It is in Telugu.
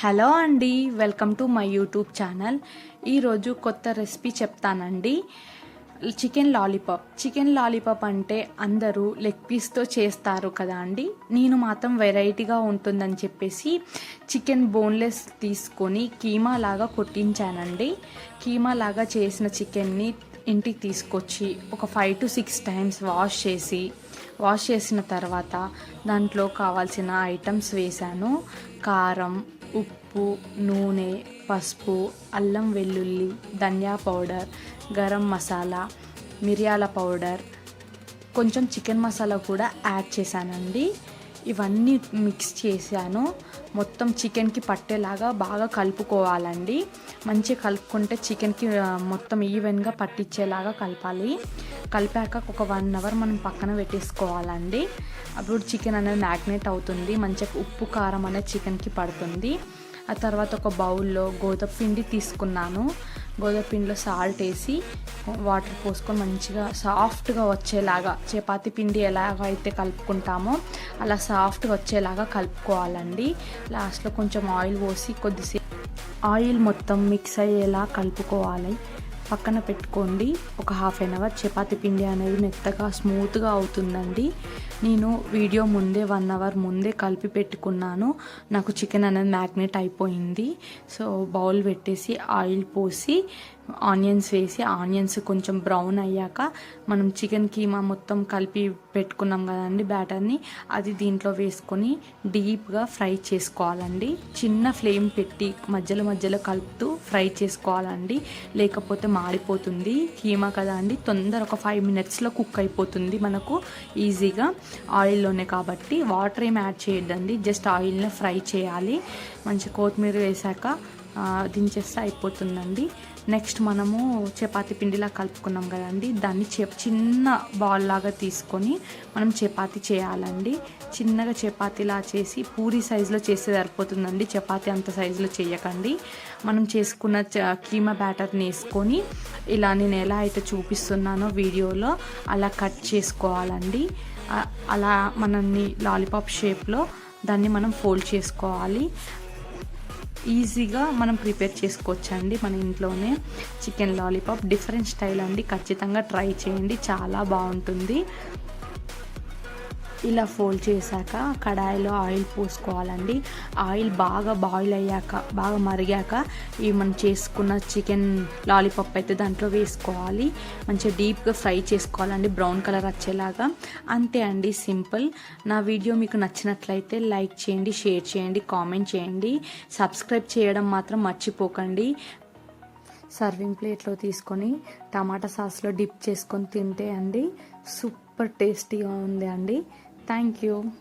హలో అండి welcome to my YouTube channel. ఈరోజు కొత్త రెసిపీ చెప్తానండి. Chicken lollipop. చికెన్ లాలీపాప్ అంటే అందరూ లెగ్ పీస్తో చేస్తారు కదా అండి. నేను మాత్రం వెరైటీగా ఉంటుందని చెప్పేసి చికెన్ బోన్లెస్ తీసుకొని కీమా లాగా కొట్టించానండి. కీమా లాగా చేసిన చికెన్ని ఇంటికి తీసుకొచ్చి ఒక five to six times wash చేసి వాష్ చేసిన తర్వాత దాంట్లో కావాల్సిన ఐటమ్స్ వేశాను. కారం ఉప్పు నూనె పసుపు అల్లం వెల్లుల్లి ధనియా పౌడర్ గరం మసాలా మిరియాల పౌడర్. కొంచెం చికెన్ మసాలా కూడా యాడ్ చేశానండి. ఇవన్నీ మిక్స్ చేశాను. మొత్తం చికెన్కి పట్టేలాగా బాగా కలుపుకోవాలండి. మంచిగా కలుపుకుంటే చికెన్కి మొత్తం ఈవెన్గా పట్టించేలాగా కలపాలి. కలిపాక ఒక వన్ అవర్ మనం పక్కన పెట్టేసుకోవాలండి. అప్పుడు చికెన్ అనేది మ్యాగ్నేట్ అవుతుంది. మంచిగా ఉప్పు కారం అనేది చికెన్కి పడుతుంది. ఆ తర్వాత ఒక బౌల్లో గోధుమ పిండి తీసుకున్నాను. గోధుమ పిండిలో సాల్ట్ వేసి వాటర్ పోసుకొని మంచిగా సాఫ్ట్గా వచ్చేలాగా చపాతి పిండి ఎలాగైతే కలుపుకుంటామో అలా సాఫ్ట్గా వచ్చేలాగా కలుపుకోవాలండి. లాస్ట్లో కొంచెం ఆయిల్ పోసి కొద్దిసేపు ఆయిల్ మొత్తం మిక్స్ అయ్యేలా కలుపుకోవాలి. పక్కన పెట్టుకోండి. ఒక హాఫ్ అన్ అవర్ చపాతి పిండి అనేది మెత్తగా స్మూత్గా అవుతుందండి. నేను వీడియో ముందే వన్ అవర్ ముందే కలిపి పెట్టుకున్నాను. నాకు చికెన్ అనేది మ్యాగ్నేట్ అయిపోయింది. సో బౌల్ పెట్టేసి ఆయిల్ పోసి ఆనియన్స్ వేసి ఆనియన్స్ కొంచెం బ్రౌన్ అయ్యాక మనం చికెన్ కీమా మొత్తం కలిపి పెట్టుకున్నాం కదండి బ్యాటర్ని అది దీంట్లో వేసుకొని డీప్గా ఫ్రై చేసుకోవాలండి. చిన్న ఫ్లేమ్ పెట్టి మధ్యలో మధ్యలో కలుపుతూ ఫ్రై చేసుకోవాలండి. లేకపోతే మాడిపోతుంది. కీమా కదా అండి. తొందర ఒక ఫైవ్ మినిట్స్లో కుక్ అయిపోతుంది మనకు. ఈజీగా ఆయిల్లోనే కాబట్టి. వాటర్ ఏం యాడ్ చేయొద్దండి. జస్ట్ ఆయిల్ని ఫ్రై చేయాలి. మంచి కొత్తిమీర వేసాక దించేస్తే అయిపోతుందండి. నెక్స్ట్ మనము చపాతీ పిండిలా కలుపుకున్నాం కదండి. దాన్ని చిన్న బాల్ లాగా తీసుకొని మనం చపాతి చేయాలండి. చిన్నగా చపాతీలా చేసి పూరి సైజులో చేస్తే సరిపోతుందండి. చపాతి అంత సైజులో చేయకండి. మనం చేసుకున్న చ- కీమా బ్యాటర్ని వేసుకొని ఇలా నేను ఎలా అయితే చూపిస్తున్నానో వీడియోలో అలా కట్ చేసుకోవాలండి. అలా మనల్ని లాలీపాప్ షేప్లో దాన్ని మనం ఫోల్డ్ చేసుకోవాలి. ఈజీగా మనం ప్రిపేర్ చేసుకోవచ్చండి మన ఇంట్లోనే. చికెన్ లాలీపాప్ డిఫరెంట్ స్టైల్ అండి. ఖచ్చితంగా ట్రై చేయండి. చాలా బాగుంటుంది. ఇలా ఫోల్డ్ చేశాక కడాయిలో ఆయిల్ పోసుకోవాలండి. ఆయిల్ బాగా బాయిల్ అయ్యాక బాగా మరిగాక ఈ మనం చేసుకున్న చికెన్ లాలీపాప్ అయితే దాంట్లో వేసుకోవాలి. మంచిగా డీప్గా ఫ్రై చేసుకోవాలండి బ్రౌన్ కలర్ వచ్చేలాగా. అంతే అండి సింపుల్. నా వీడియో మీకు నచ్చినట్లయితే లైక్ చేయండి షేర్ చేయండి కామెంట్ చేయండి. సబ్స్క్రైబ్ చేయడం మాత్రం మర్చిపోకండి. సర్వింగ్ ప్లేట్లో తీసుకొని టమాటా సాస్లో డిప్ చేసుకొని తింటే అండి సూపర్ టేస్టీగా ఉంది అండి Thank you.